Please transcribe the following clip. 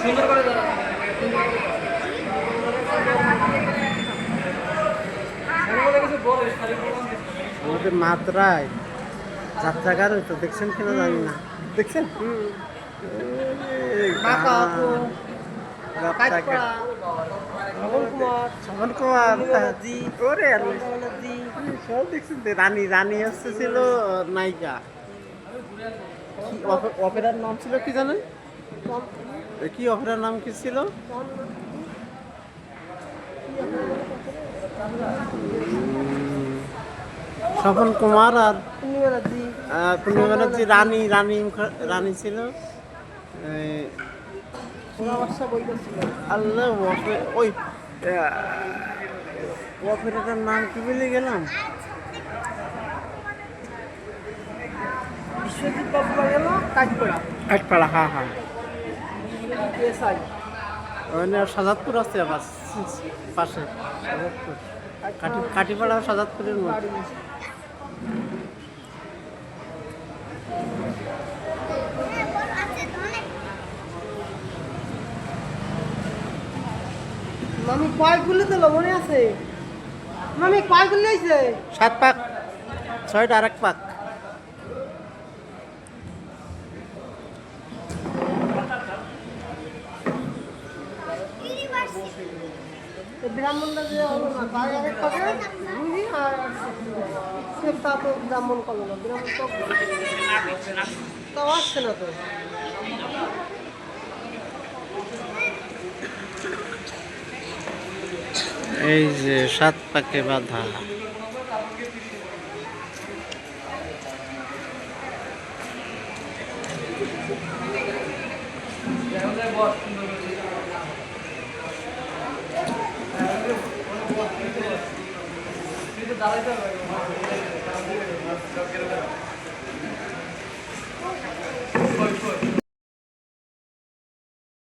সুন্দর করে আমাদের মাত্রায় যাত্রাগার হইতো দেখছেন কিনা জানি না। দেখছেন? দেখছেন রানী রানী হচ্ছে ছিল নায়িকা। অপেরার নাম ছিল কি জানেন? কি অপেরার নাম কি ছিল? স্বপন কুমার আর পূর্ণিমা ব্যানার্জি রানী রানী রানী ছিল। আল্লাহ ওই অপেরাটার নাম কি বলে গেলাম? বিশ্বজিৎ বাবু বাড়ি হলো কাঠপাড়া হ্যাঁ হ্যাঁ। সাজাদপুর আছে আবার পাশে। সাজাদপুর কাটিপাড়া সাজাদপুরের মধ্যে। মামি কয় গুলি দিল মনে আছে? মামি কয় গুলি হয়েছে সাত পাক ছয়টা আর এক পাক। ব্রাহ্মণটা যে ব্রাহ্মণ না তো। এই যে সাত পাকে বাধা। দাঁড়াইতে হবে।